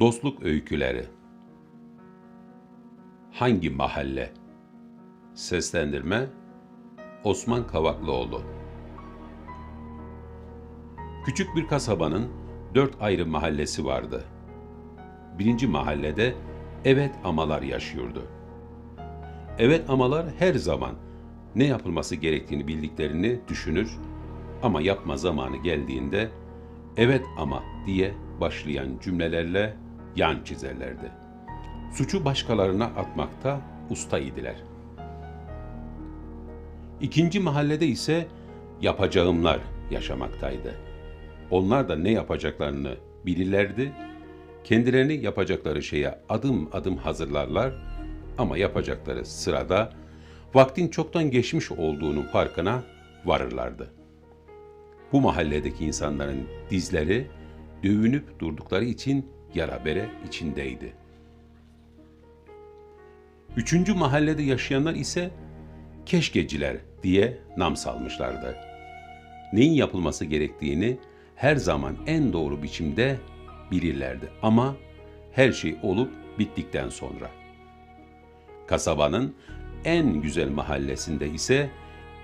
Dostluk Öyküleri Hangi Mahalle? Seslendirme Osman Kavaklıoğlu Küçük bir kasabanın dört ayrı mahallesi vardı. Birinci mahallede evet amalar yaşıyordu. Evet amalar her zaman ne yapılması gerektiğini bildiklerini düşünür ama yapma zamanı geldiğinde evet ama diye başlayan cümlelerle yan çizerlerdi. Suçu başkalarına atmakta usta idiler. İkinci mahallede ise yapacağımlar yaşamaktaydı. Onlar da ne yapacaklarını bilirlerdi. Kendilerini yapacakları şeye adım adım hazırlarlar ama yapacakları sırada vaktin çoktan geçmiş olduğunun farkına varırlardı. Bu mahalledeki insanların dizleri dövünüp durdukları için yara bere içindeydi. Üçüncü mahallede yaşayanlar ise keşkeciler diye nam salmışlardı. Neyin yapılması gerektiğini her zaman en doğru biçimde bilirlerdi ama her şey olup bittikten sonra. Kasabanın en güzel mahallesinde ise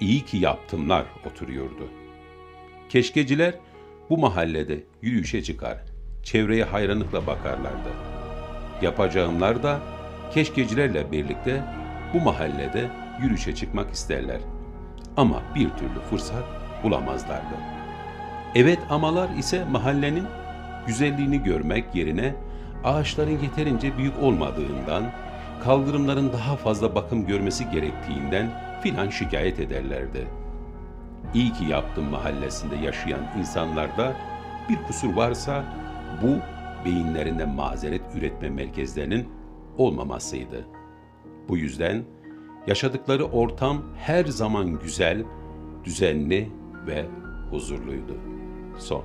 iyi ki yaptımlar oturuyordu. Keşkeciler bu mahallede yürüyüşe çıkar, çevreye hayranlıkla bakarlardı. Yapacağımlar da keşkecilerle birlikte bu mahallede yürüyüşe çıkmak isterler. Ama bir türlü fırsat bulamazlardı. Evet amalar ise mahallenin güzelliğini görmek yerine ağaçların yeterince büyük olmadığından, kaldırımların daha fazla bakım görmesi gerektiğinden filan şikayet ederlerdi. İyi ki yaptım mahallesinde yaşayan insanlarda bir kusur varsa bu beyinlerinde mazeret üretme merkezlerinin olmamasıydı. Bu yüzden yaşadıkları ortam her zaman güzel, düzenli ve huzurluydu. Son.